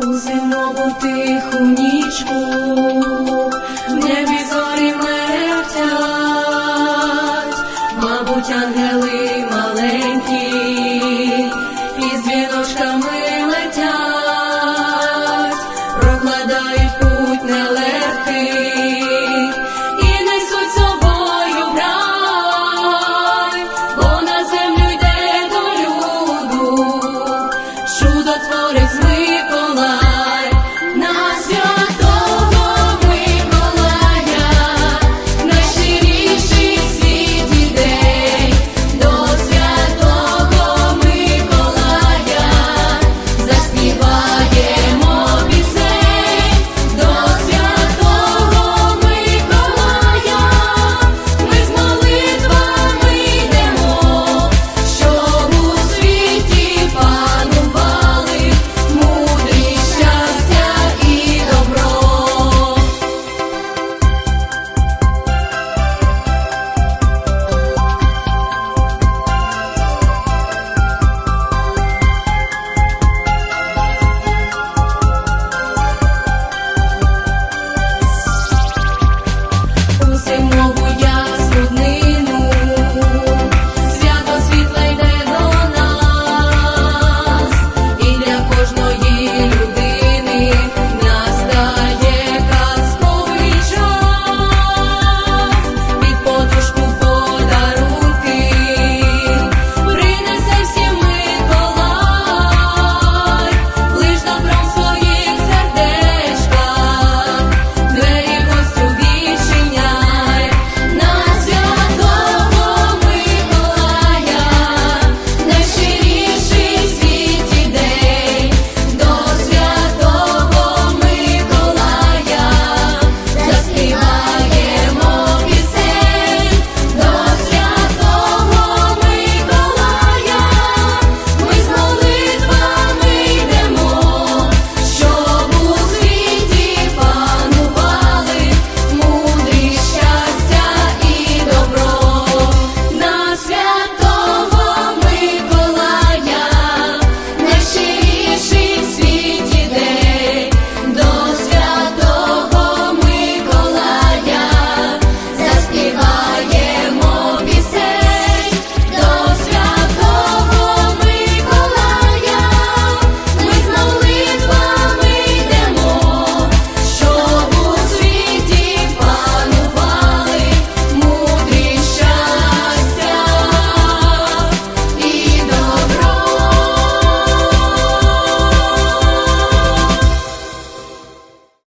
У зимову тиху нічку, в небі зорі мерехтять, мабуть, ангели